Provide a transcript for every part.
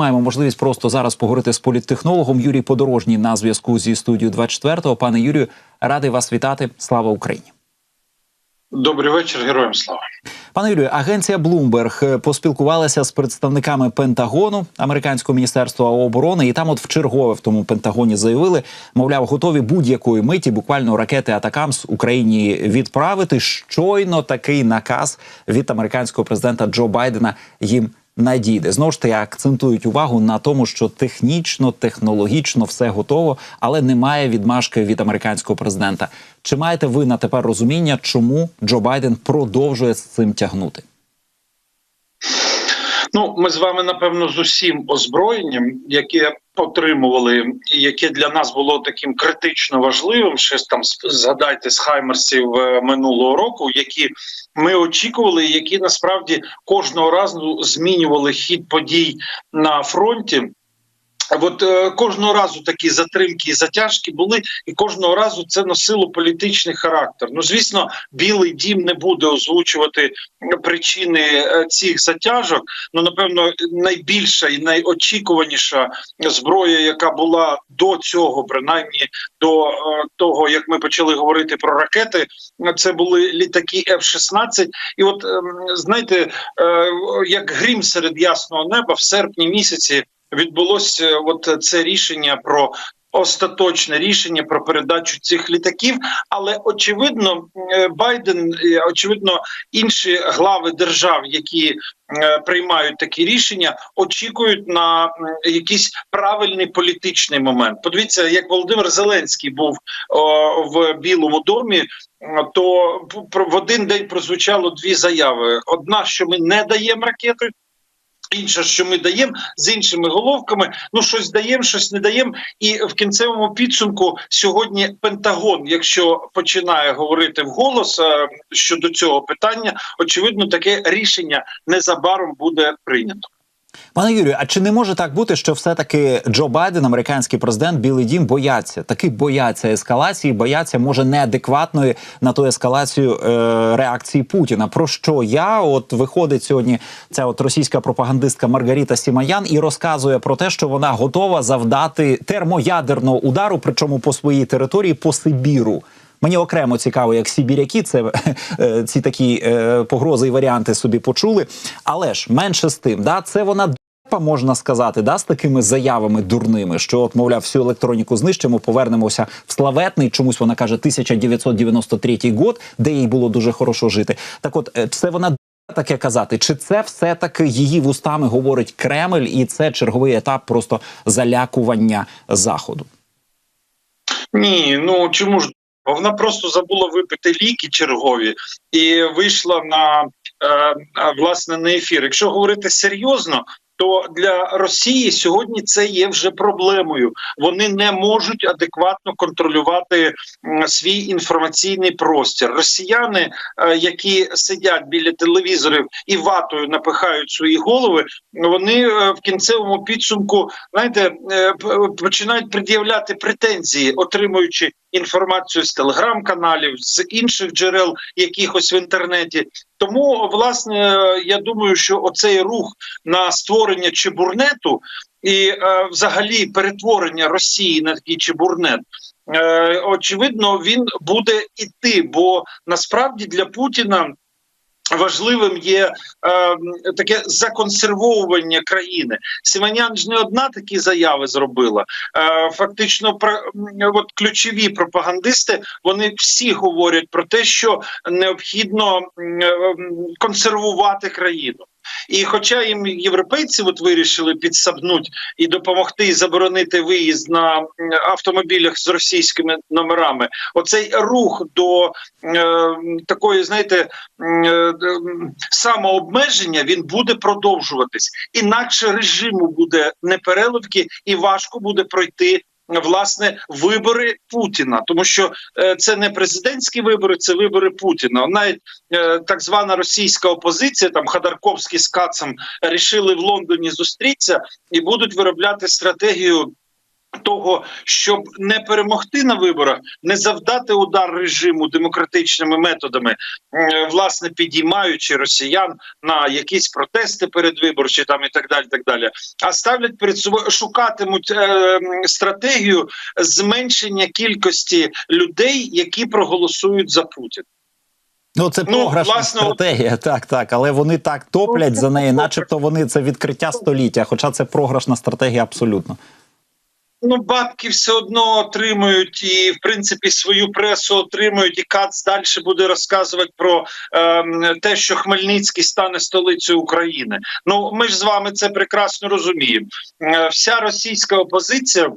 Маємо можливість просто зараз поговорити з політтехнологом Юрій Подорожній на зв'язку зі студією 24-го. Пане Юрію, радий вас вітати. Слава Україні. Добрий вечір, героям слава. Пане Юрію, агенція Bloomberg поспілкувалася з представниками Пентагону американського міністерства оборони, і там, от в чергове в тому Пентагоні, заявили, мовляв, готові будь-якої миті буквально ракети Атакамс Україні відправити. Щойно такий наказ від американського президента Джо Байдена їм надійде. Знову ж таки акцентують увагу на тому, що технічно, технологічно все готово, але немає відмашки від американського президента. Чи маєте ви на тепер розуміння, чому Джо Байден продовжує з цим тягнути? Ну, ми з вами напевно з усім озброєнням, яке отримували, яке для нас було таким критично важливим. Ще там згадайте з Хаймерсів е, минулого року, які ми очікували, які насправді кожного разу змінювали хід подій на фронті. От е, кожного разу такі затримки і затяжки були, і кожного разу це носило політичний характер. Ну звісно, білий дім не буде озвучувати причини е, цих затяжок. Ну напевно, найбільша і найочікуваніша зброя, яка була до цього, принаймні до е, того, як ми почали говорити про ракети, це були літаки F-16. І от е, знаєте, як грім серед ясного неба в серпні місяці відбулося от це рішення про. Остаточне рішення про передачу цих літаків, але очевидно, Байден очевидно інші глави держав, які приймають такі рішення, очікують на якийсь правильний політичний момент. Подивіться, як Володимир Зеленський був в Білому домі. То в один день прозвучало дві заяви: одна, що ми не даємо ракети. Інше, що ми даємо з іншими головками, ну щось даємо, щось не даємо. І в кінцевому підсумку сьогодні Пентагон, якщо починає говорити вголос щодо цього питання, очевидно, таке рішення незабаром буде прийнято. Пане Юрію, а чи не може так бути, що все-таки Джо Байден, американський президент, Білий Дім бояться таки бояться ескалації, бояться може неадекватної на ту ескалацію е, реакції Путіна? Про що я от виходить сьогодні ця от російська пропагандистка Маргаріта Сімаян і розказує про те, що вона готова завдати термоядерного удару, причому по своїй території по Сибіру. Мені окремо цікаво, як Сібіряки це е, ці такі е, погрози і варіанти собі почули. Але ж менше з тим, да, це вона можна сказати, да, з такими заявами дурними, що от, мовляв, всю електроніку знищимо, повернемося в славетний. Чомусь вона каже 1993 год, де їй було дуже хорошо жити. Так, от е, це вона. Таке казати, чи це все таки її вустами говорить Кремль, і це черговий етап просто залякування заходу? Ні, ну чому ж вона просто забула випити ліки чергові і вийшла на е, власне на ефір. Якщо говорити серйозно, то для Росії сьогодні це є вже проблемою. Вони не можуть адекватно контролювати свій інформаційний простір. Росіяни, е, які сидять біля телевізорів і ватою напихають свої голови, вони е, в кінцевому підсумку знаєте, е, починають пред'являти претензії, отримуючи інформацію з телеграм-каналів, з інших джерел, якихось в інтернеті. Тому, власне, я думаю, що оцей рух на створення чебурнету і е, взагалі перетворення Росії на такий чебурнет. Е, очевидно, він буде іти, бо насправді для Путіна Важливим є е, таке законсервовування країни. Сіманян ж не одна такі заяви зробила. Е, Фактично, про от ключові пропагандисти вони всі говорять про те, що необхідно е, консервувати країну. І, хоча їм європейці от вирішили підсабнуть і допомогти заборонити виїзд на автомобілях з російськими номерами, оцей рух до е, такої, знаєте, е, самообмеження він буде продовжуватись. Інакше режиму буде непереливки і важко буде пройти власне вибори Путіна, тому що е, це не президентські вибори, це вибори Путіна. Навіть е, так звана російська опозиція, там Ходорковський з Кацем рішили в Лондоні зустрітися і будуть виробляти стратегію. Того, щоб не перемогти на виборах, не завдати удар режиму демократичними методами, власне підіймаючи росіян на якісь протести передвиборчі, там і так далі. Так далі, а ставлять перед собою, шукатимуть е, стратегію зменшення кількості людей, які проголосують за Путін. Ну, це Ну, програшна власне, стратегія, так, так. Але вони так топлять за неї, начебто вони це відкриття століття. Хоча це програшна стратегія абсолютно. Ну, бабки все одно отримують, і в принципі свою пресу отримують. І Кац далі буде розказувати про ем, те, що Хмельницький стане столицею України. Ну ми ж з вами це прекрасно розуміємо. Е, вся російська опозиція.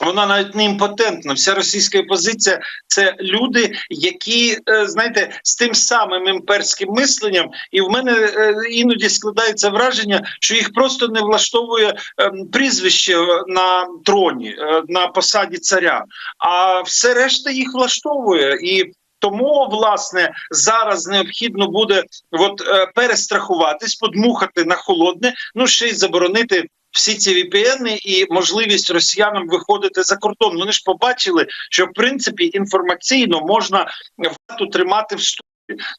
Вона навіть не імпотентна. Вся російська опозиція це люди, які е, знаєте, з тим самим імперським мисленням, і в мене е, іноді складається враження, що їх просто не влаштовує ем, прізвище на троні, е, на посаді царя, а все решта їх влаштовує і. Тому власне зараз необхідно буде от е, перестрахуватись, подмухати на холодне, ну ще й заборонити всі ці VPN і можливість росіянам виходити за кордон. Вони ж побачили, що в принципі інформаційно можна варту тримати в студії.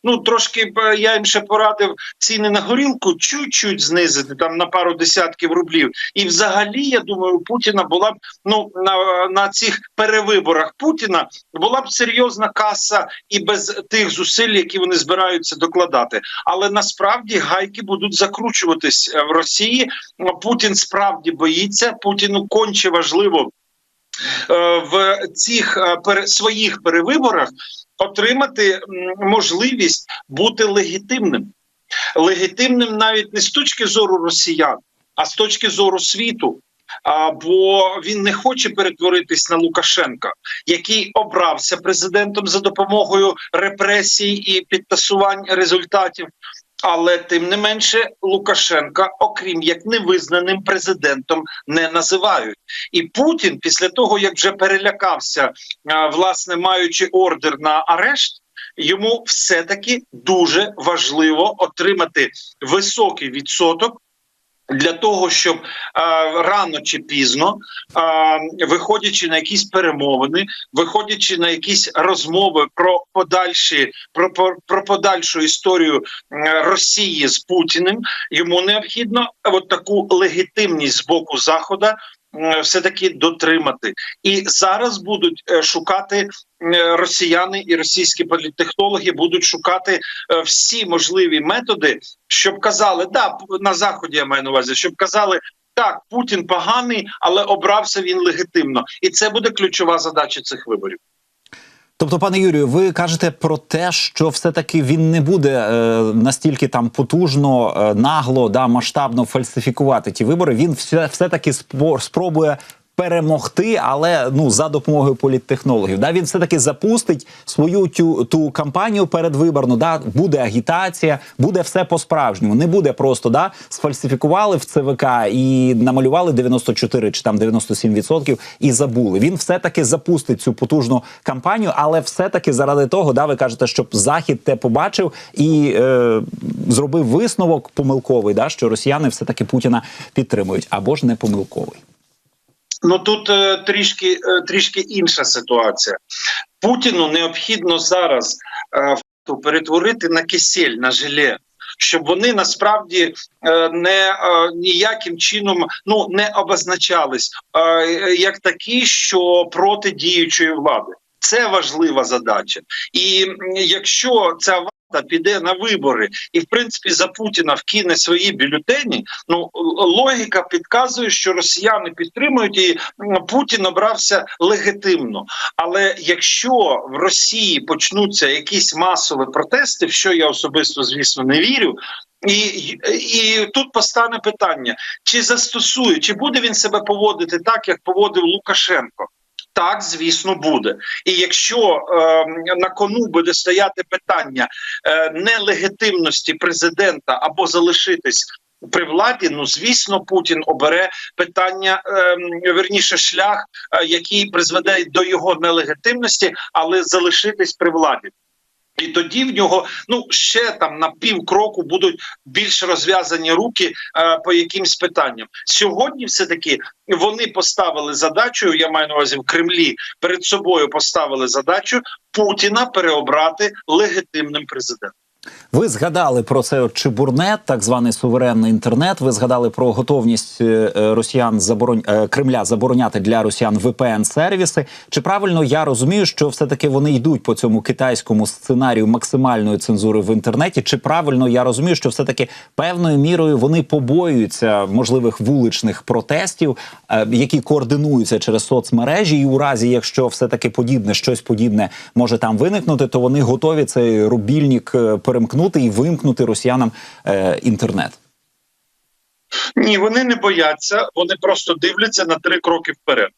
Ну трошки б я їм ще порадив ціни на горілку чуть-чуть знизити там на пару десятків рублів. І взагалі, я думаю, Путіна була б ну на, на цих перевиборах Путіна була б серйозна каса і без тих зусиль, які вони збираються докладати. Але насправді гайки будуть закручуватись е, в Росії. Путін справді боїться. Путіну конче важливо. е, В цих е, своїх перевиборах отримати можливість бути легітимним, легітимним навіть не з точки зору росіян, а з точки зору світу. А, бо він не хоче перетворитись на Лукашенка, який обрався президентом за допомогою репресій і підтасувань результатів. Але тим не менше Лукашенка, окрім як невизнаним президентом, не називають. І Путін, після того як вже перелякався, власне маючи ордер на арешт, йому все-таки дуже важливо отримати високий відсоток. Для того щоб е, рано чи пізно, е, виходячи на якісь перемовини, виходячи на якісь розмови про подальші про, про, про подальшу історію е, Росії з Путіним, йому необхідно от таку легітимність з боку Захода е, все таки дотримати. І зараз будуть е, шукати росіяни і російські політтехнологи будуть шукати е, всі можливі методи, щоб казали, да на заході я маю на увазі, щоб казали. Так, Путін поганий, але обрався він легітимно, і це буде ключова задача цих виборів. Тобто, пане Юрію, ви кажете про те, що все-таки він не буде е, настільки там потужно, е, нагло, да, масштабно фальсифікувати ті вибори. Він все, все-таки спо- спробує перемогти, але ну за допомогою політтехнологів. Да, він все таки запустить свою тю ту кампанію передвиборну. Да, буде агітація, буде все по-справжньому. Не буде просто да сфальсифікували в ЦВК і намалювали 94 чи там 97% і забули. Він все таки запустить цю потужну кампанію, але все таки заради того, да, ви кажете, щоб захід те побачив і е, зробив висновок помилковий, да, що росіяни все таки Путіна підтримують або ж не помилковий. Ну тут е, трішки е, трішки інша ситуація. Путіну необхідно зараз е, перетворити на кисель, на желе. Щоб вони насправді не ніяким чином ну не обозначались як такі, що проти діючої влади. Це важлива задача, і якщо ця влада піде на вибори і в принципі за Путіна вкине свої бюлетені, ну логіка підказує, що росіяни підтримують і Путін обрався легітимно. Але якщо в Росії почнуться якісь масові протести, в що я особисто звісно не вірю. І, і тут постане питання: чи застосує, чи буде він себе поводити так, як поводив Лукашенко? Так, звісно, буде. І якщо е, на кону буде стояти питання е, нелегітимності президента або залишитись при владі, ну звісно, Путін обере питання, е, верніше шлях, який призведе до його нелегітимності, але залишитись при владі. І тоді в нього ну ще там на пів кроку будуть більш розв'язані руки е, по якимсь питанням. Сьогодні, все таки, вони поставили задачу. Я маю на увазі в Кремлі перед собою поставили задачу Путіна переобрати легітимним президентом. Ви згадали про це Чебурнет, так званий суверенний інтернет. Ви згадали про готовність е, е, росіян заборон... е, Кремля забороняти для росіян VPN сервіси. Чи правильно я розумію, що все таки вони йдуть по цьому китайському сценарію максимальної цензури в інтернеті? Чи правильно я розумію, що все таки певною мірою вони побоюються можливих вуличних протестів, які координуються через соцмережі, і у разі, якщо все таки подібне, щось подібне може там виникнути, то вони готові цей рубільник перемкнути і вимкнути росіянам е, інтернет. Ні, вони не бояться, вони просто дивляться на три кроки вперед.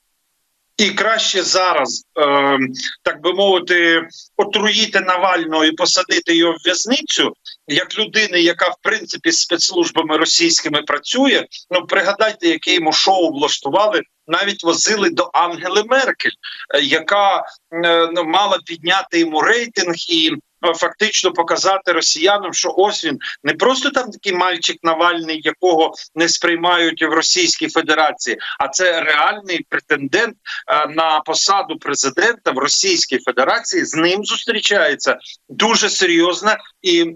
І краще зараз, е, так би мовити, отруїти Навального і посадити його в в'язницю, як людини, яка в принципі з спецслужбами російськими працює. Ну пригадайте, яке йому шоу влаштували. Навіть возили до Ангели Меркель, е, яка е, ну, мала підняти йому рейтинг і фактично показати росіянам, що ось він не просто там такий мальчик Навальний, якого не сприймають в Російській Федерації, а це реальний претендент е, на посаду президента в Російській Федерації. З ним зустрічається дуже серйозна і.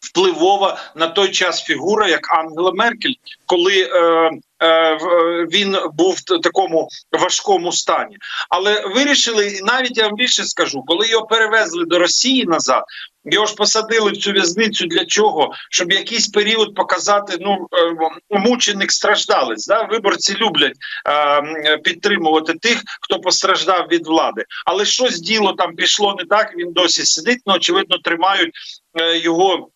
Впливова на той час фігура, як Ангела Меркель, коли е, е, він був в такому важкому стані. Але вирішили, і навіть я вам більше скажу, коли його перевезли до Росії назад, його ж посадили в цю в'язницю для чого? Щоб якийсь період показати, ну е, мученик страждалець. Да? Виборці люблять е, підтримувати тих, хто постраждав від влади. Але щось діло там пішло не так. Він досі сидить. Ну очевидно, тримають е, його.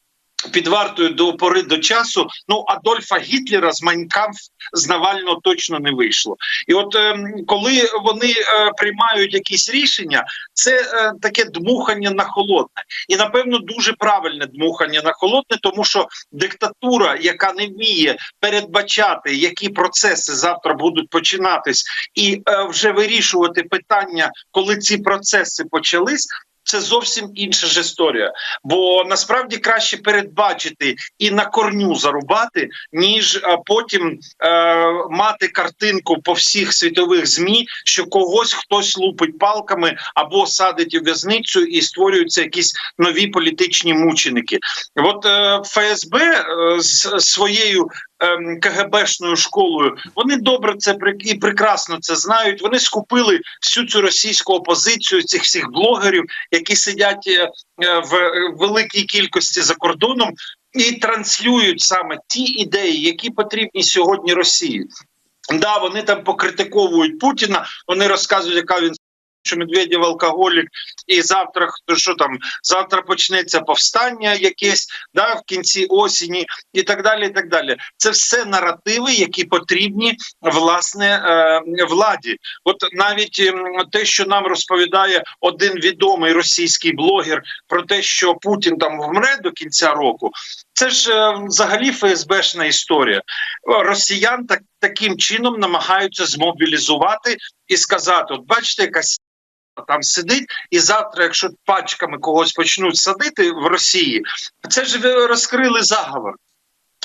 Під вартою до пори до часу, ну Адольфа Гітлера з Майнкамф з Навального точно не вийшло. І от ем, коли вони е, приймають якісь рішення, це е, таке дмухання на холодне, і напевно дуже правильне дмухання на холодне, тому що диктатура, яка не вміє передбачати, які процеси завтра будуть починатись, і е, вже вирішувати питання, коли ці процеси почались. Це зовсім інша ж історія, бо насправді краще передбачити і на корню зарубати, ніж потім е, мати картинку по всіх світових змі, що когось хтось лупить палками або садить у в'язницю і створюються якісь нові політичні мученики. От е, ФСБ е, з своєю ем, КГБшною школою. Вони добре це і прекрасно це знають. Вони скупили всю цю російську опозицію, цих всіх блогерів, які сидять е, е, в е, великій кількості за кордоном, і транслюють саме ті ідеї, які потрібні сьогодні Росії. Да, вони там покритиковують Путіна, вони розказують, яка він що Медведєв алкоголік, і завтра хто що там завтра почнеться повстання якесь да в кінці осені, і так далі. І так далі. Це все наративи, які потрібні власне е, владі. От навіть ем, те, що нам розповідає один відомий російський блогер про те, що Путін там вмре до кінця року. Це ж е, взагалі ФСБшна історія. Росіян так таким чином намагаються змобілізувати і сказати: от бачите, якась там сидить, і завтра, якщо пачками когось почнуть садити в Росії, це ж розкрили заговор.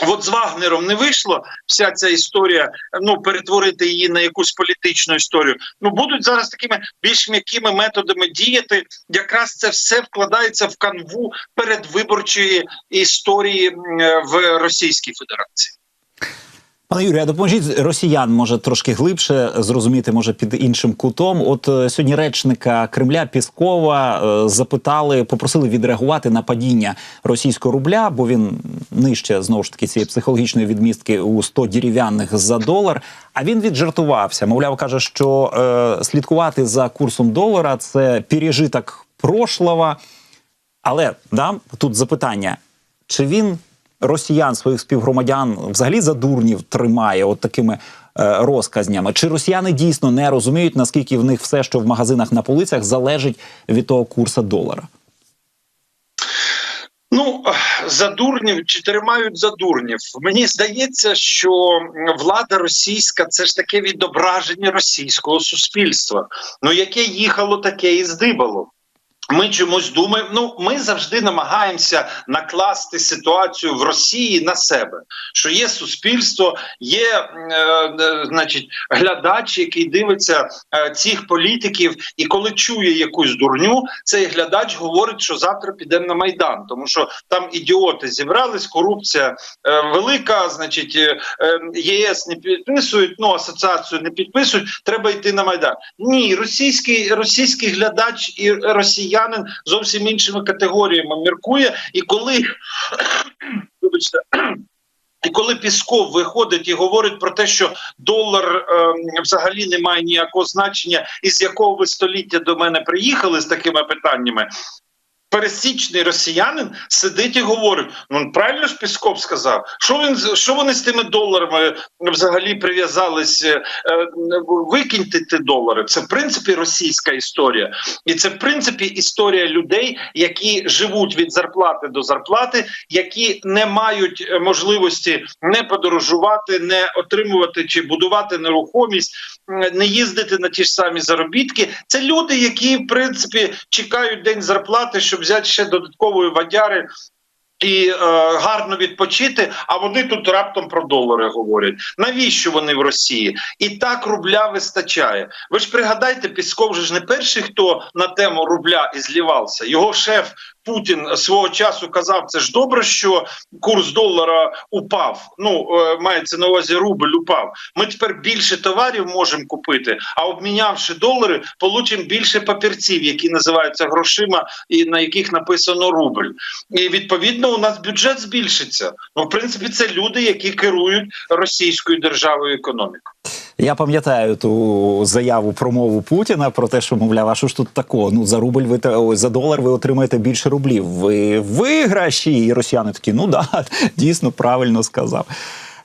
От з Вагнером не вийшло вся ця історія, ну перетворити її на якусь політичну історію. Ну будуть зараз такими більш м'якими методами діяти. Якраз це все вкладається в канву передвиборчої історії в Російській Федерації. Пане Юрію, а допоможіть росіян, може трошки глибше зрозуміти, може під іншим кутом. От е, сьогодні речника Кремля Піскова е, запитали, попросили відреагувати на падіння російського рубля, бо він нижче знову ж таки цієї психологічної відмістки у 100 дерев'яних за долар. А він віджартувався. Мовляв, каже, що е, слідкувати за курсом долара це пережиток прошлого. Але да, тут запитання: чи він росіян, своїх співгромадян, взагалі за дурнів тримає от такими е, розказнями? Чи росіяни дійсно не розуміють, наскільки в них все, що в магазинах на полицях, залежить від того курсу долара? Ну за дурнів чи тримають за дурнів. Мені здається, що влада російська це ж таке відображення російського суспільства. Ну яке їхало, таке і здибало. Ми чомусь думаємо. Ну, ми завжди намагаємося накласти ситуацію в Росії на себе. Що є суспільство, є, е, е, значить, глядач, який дивиться е, цих політиків, і коли чує якусь дурню, цей глядач говорить, що завтра підемо на майдан, тому що там ідіоти зібрались, корупція е, велика. Значить, е, е, ЄС не підписують, ну асоціацію не підписують. Треба йти на майдан. Ні, російський російський глядач і росіянин зовсім іншими категоріями міркує. І коли вибачте. І коли Пісков виходить і говорить про те, що долар е, взагалі не має ніякого значення, і з якого ви століття до мене приїхали з такими питаннями. Пересічний росіянин сидить і говорить: ну правильно ж Пісков сказав, що він що вони з тими доларами взагалі прив'язались? Е, викиньте ті долари. Це в принципі російська історія, і це в принципі історія людей, які живуть від зарплати до зарплати, які не мають можливості не подорожувати, не отримувати чи будувати нерухомість, не їздити на ті ж самі заробітки. Це люди, які в принципі чекають день зарплати, щоб взяти ще додаткової вадяри. І е, гарно відпочити, а вони тут раптом про долари говорять. Навіщо вони в Росії? І так рубля вистачає. Ви ж пригадайте, Пісков же ж не перший, хто на тему рубля і злівався. Його шеф Путін свого часу казав: це ж добре, що курс долара упав. Ну е, мається на увазі рубль упав. Ми тепер більше товарів можемо купити, а обмінявши долари, получимо більше папірців, які називаються грошима, і на яких написано рубль. І відповідно у нас бюджет збільшиться. Ну, в принципі, це люди, які керують російською державою економікою. Я пам'ятаю ту заяву промову Путіна про те, що мовляв, а що ж тут такого? Ну за рубль ви за долар ви отримаєте більше рублів. Ви виграші, і росіяни такі, ну да, дійсно правильно сказав.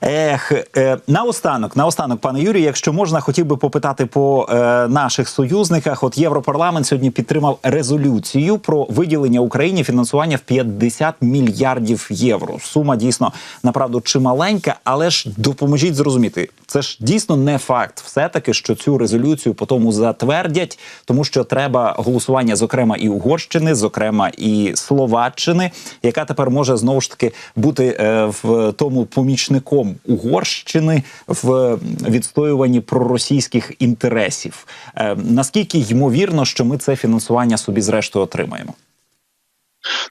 Ех, е, наостанок, наостанок, пане Юрію, якщо можна, хотів би попитати по е, наших союзниках. От Європарламент сьогодні підтримав резолюцію про виділення Україні фінансування в 50 мільярдів євро. Сума дійсно направду чималенька, але ж допоможіть зрозуміти, це ж дійсно не факт, все таки, що цю резолюцію по тому затвердять, тому що треба голосування, зокрема і Угорщини, зокрема і Словаччини, яка тепер може знову ж таки бути е, в тому помічником. Угорщини в відстоюванні проросійських інтересів. Е, наскільки ймовірно, що ми це фінансування собі зрештою отримаємо?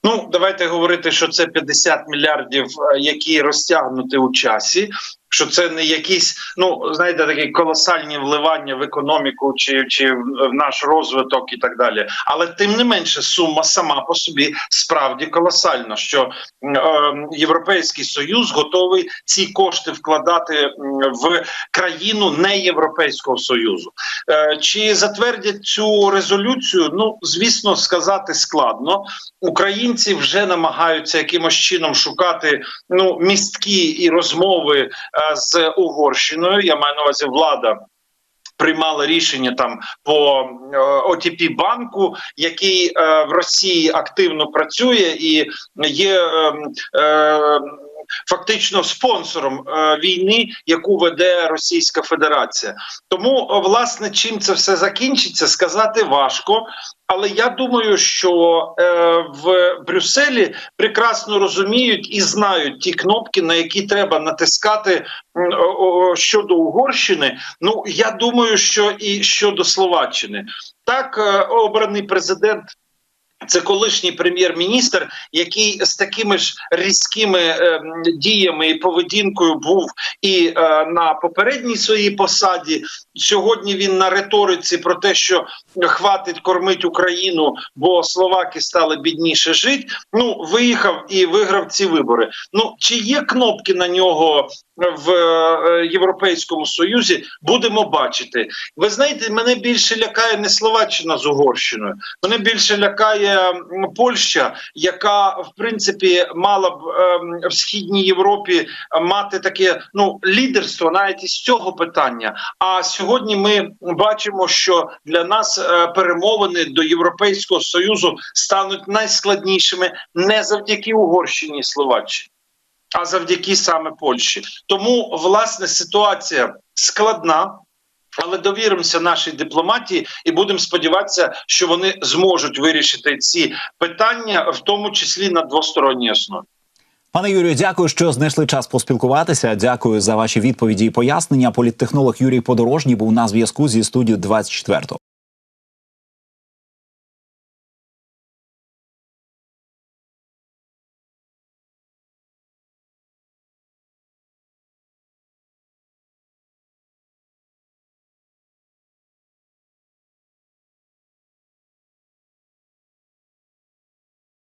Ну давайте говорити, що це 50 мільярдів, які розтягнуті у часі що це не якісь, ну знаєте, такі колосальні вливання в економіку чи чи в наш розвиток і так далі. Але тим не менше, сума сама по собі справді колосальна. Що е, Європейський союз готовий ці кошти вкладати в країну не Європейського союзу. Е, Чи затвердять цю резолюцію? Ну звісно, сказати складно. Українці вже намагаються якимось чином шукати ну містки і розмови. Е, з Угорщиною. Я маю на увазі влада. Приймала рішення там по ОТП банку, який е, в Росії активно працює і є е, е, фактично спонсором е, війни, яку веде Російська Федерація. Тому власне чим це все закінчиться, сказати важко. Але я думаю, що е, в Брюсселі прекрасно розуміють і знають ті кнопки, на які треба натискати щодо Угорщини. Ну я думаю, що і щодо Словаччини так е, обраний президент це колишній прем'єр-міністр, який з такими ж різкими е, діями і поведінкою був і е, на попередній своїй посаді. Сьогодні він на риториці про те, що хватить кормить Україну, бо словаки стали бідніше жити. Ну виїхав і виграв ці вибори. Ну чи є кнопки на нього в е, Європейському Союзі? Будемо бачити. Ви знаєте, мене більше лякає не Словаччина з Угорщиною. Мене більше лякає. Польща, яка в принципі мала б ем, в східній Європі мати таке ну лідерство навіть із цього питання. А сьогодні ми бачимо, що для нас е, перемовини до Європейського союзу стануть найскладнішими не завдяки Угорщині і Словаччині. А завдяки саме Польщі, тому власне ситуація складна. Але довіримося нашій дипломатії і будемо сподіватися, що вони зможуть вирішити ці питання, в тому числі на двосторонній основі. Пане Юрію, дякую, що знайшли час поспілкуватися. Дякую за ваші відповіді і пояснення. Політтехнолог Юрій Подорожній був на зв'язку зі студією 24